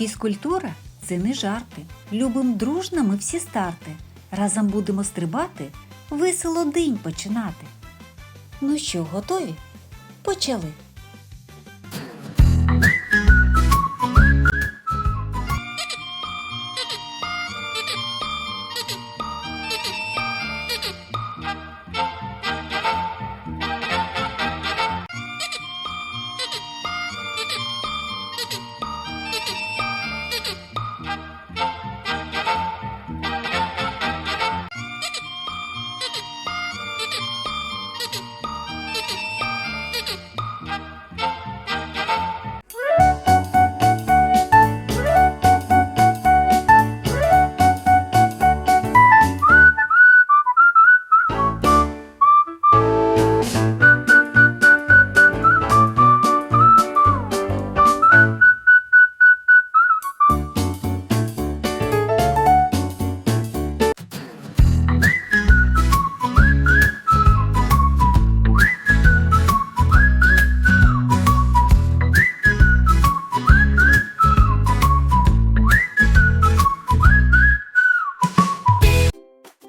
Фізкультура це не жарти. Любим дружно ми всі старти. Разом будемо стрибати, весело день починати. Ну що, готові? Почали.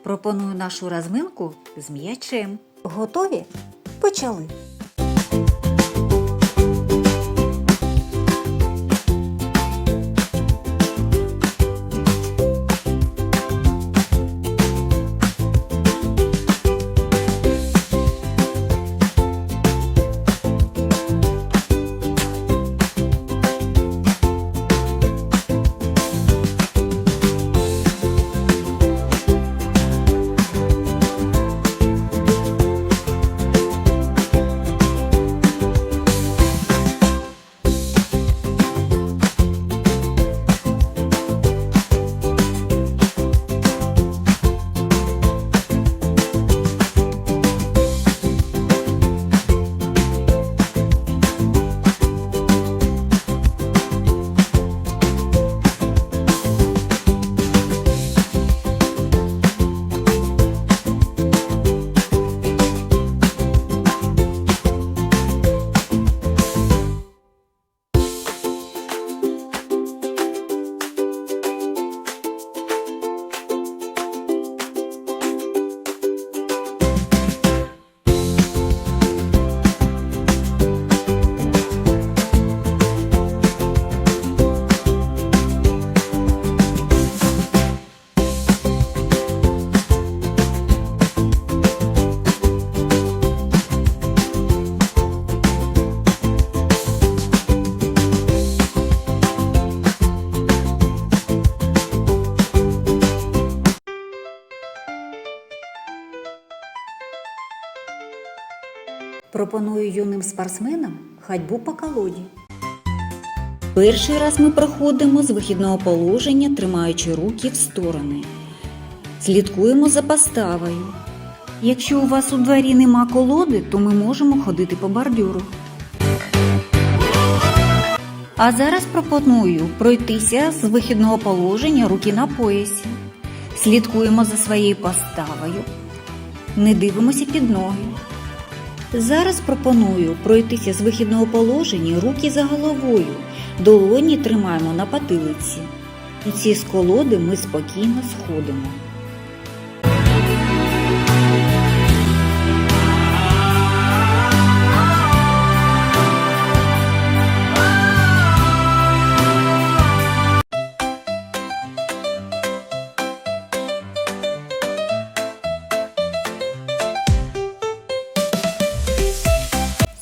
Пропоную нашу розминку з м'ячем. Готові? Почали. Пропоную юним спортсменам ходьбу по колоді. Перший раз ми проходимо з вихідного положення, тримаючи руки в сторони. Слідкуємо за поставою. Якщо у вас у дворі нема колоди, то ми можемо ходити по бордюру. А зараз пропоную пройтися з вихідного положення руки на поясі. Слідкуємо за своєю поставою. Не дивимося під ноги. Зараз пропоную пройтися з вихідного положення руки за головою. Долоні тримаємо на патилиці. І ці з колоди ми спокійно сходимо.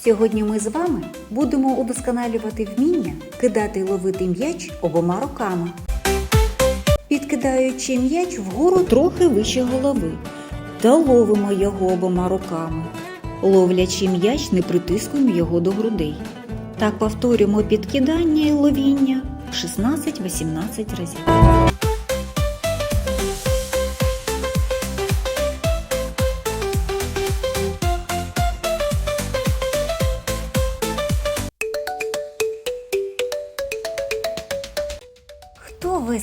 Сьогодні ми з вами будемо удосконалювати вміння кидати і ловити м'яч обома руками. Підкидаючи м'яч вгору трохи вище голови та ловимо його обома руками. Ловлячи м'яч, не притискуємо його до грудей. Так повторюємо підкидання і ловіння 16-18 разів.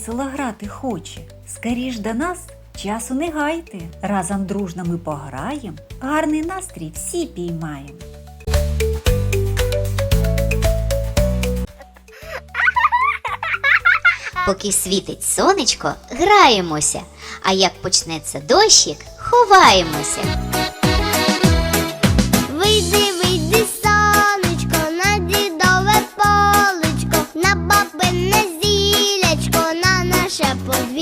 весело грати хоче. Скоріш до нас часу не гайте. Разом дружно ми пограємо. гарний настрій всі піймаємо! Поки світить сонечко, граємося, а як почнеться дощик, ховаємося. Вийди shepherd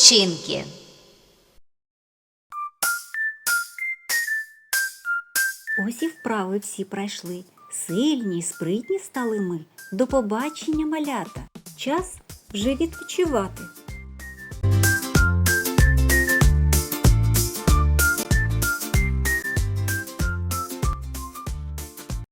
вчинки. Ось і вправи всі пройшли. Сильні й спритні стали ми. До побачення малята. Час вже відпочивати.